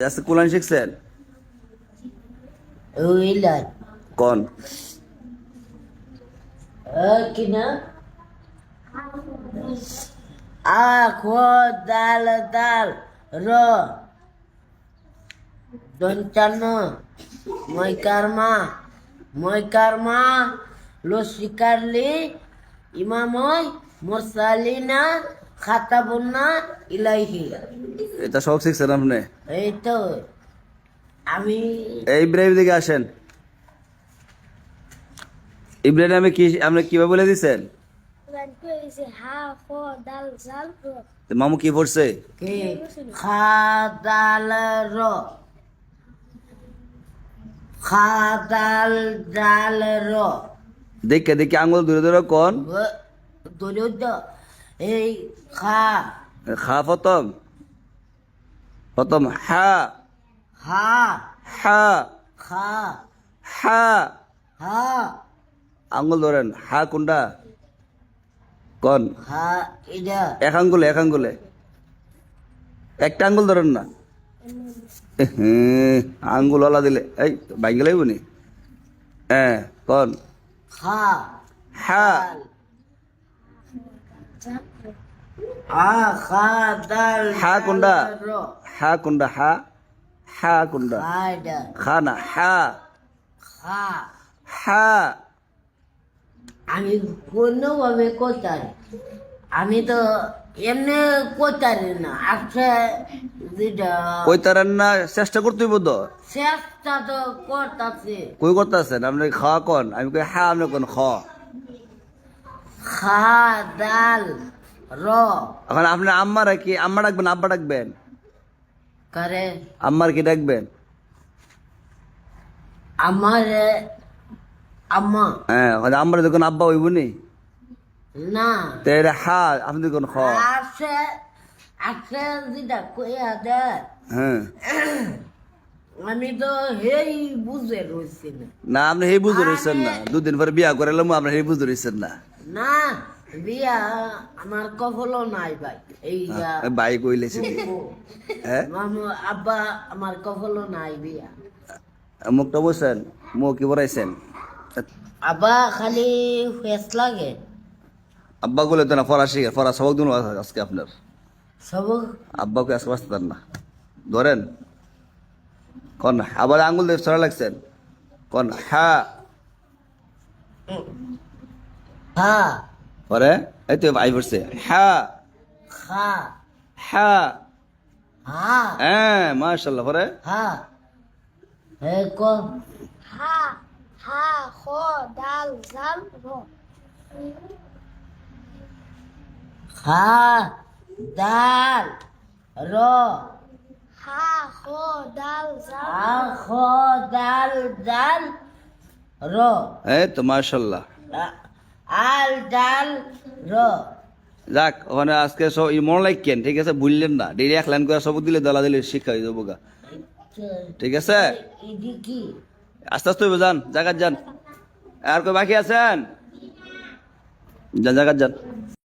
আজকে কোরআন শিখছেন ওইলার কোন কিনা আ খো দাল দাল র দন্তান্ন মই কারমা মই কারমা লসিকারলি ইমাময় মোরসালিনা খাতাবুন্না ইলাইহি। এটা সব শিখছেন আপনি? এই তো আমি এই ইব্রাহিম দিকে আসেন। ইব্রাহিম আমি কি আপনি কীভাবে বলে দিছেন? মামু কি পড়ছে? খাদাল র খাদাল ডাল র দেখে দেখে আঙুল ধরে ধরে কোন? দরিদ্র এই খা। খা প্রথম। প্রথম হা। হা। হা। খা। হা। হা। আঙুল ধরেন হা কোনটা? কোন? হা এটা। এক আঙ্গুলে এক আঙ্গুলে। একটা আঙ্গুল ধরেন না। হ্যাঁ আঙ্গুল ওলা দিলে। এই বাইঙ্গে লাগবে নি? হ্যাঁ কোন? হা। দাল হা কোনটা হা কোনটা হা হা কোনটা খা না হা। হা। আমি কোনোভাবে কোথায়? আমি তো এমনি কোথায় না আচ্ছা যেটা কই না চেষ্টা করতে হইব তো। চেষ্টা তো করতেছে। কই করতেছেন? আপনি খাওয়া কন আমি কই হা আপনি কোন খ। খা ডাল র। এখন আপনি আম্মা কি? আম্মা ডাকবেন আব্বা ডাকবেন? করে? আম্মার কি ডাকবেন? আমার আম্মা। হ্যাঁ এখন আম্মার যখন আব্বা হইব নি? না। তো এটা হা আপনি দেখুন খ। আছে আছে যেটা কইয়া দে হ্যাঁ। আমি তো হেই বুঝে রয়েছি না। না আপনি সেই বুঝতে রয়েছেন না। দুদিন পরে বিয়া করে এলাম আপনি সেই বুঝতে রয়েছেন না। না বিয়া আমার কফলও নাই ভাই। এই ভাই কইলেছেন হ্যাঁ মামু আব্বা আমার কফলও নাই বিয়া মুখটা বসেন মুখ কি বড়াইছেন? আব্বা খালি ফেস লাগে। আব্বা গুলো তো না ফরা শিখে ফরা সবক দিন আজকে আপনার। সব আব্বাকে আজকে বাঁচতে না। ধরেন কন আবার আঙ্গুল দিয়ে সরা লাগছেন। কন হ্যাঁ হা। পরে? এই তো ভাই পড়ছে হ্যাঁ খা। হ্যাঁ হা। হ্যাঁ মাশাল্লাহ পরে? হা। হে ক Ha, ha, ho, dal, zal, ro. খা দাল র। Ha, ho, dal, zal. আ খ দাল দাল র। এই তো মাশাল্লাহ আ- আল ডাল র। যাক ওখানে আজকে সব মনে লাগকেন ঠিক আছে? বুঝলেন না। ডেলি এক লাইন করে সব দিলে দলা দিলে শিক্ষা হয়ে যাব গা। ঠিক আছে? আস্তে আস্তে যান জাগাত যান। আর কেউ বাকি আছেন? যান জাগাত যান।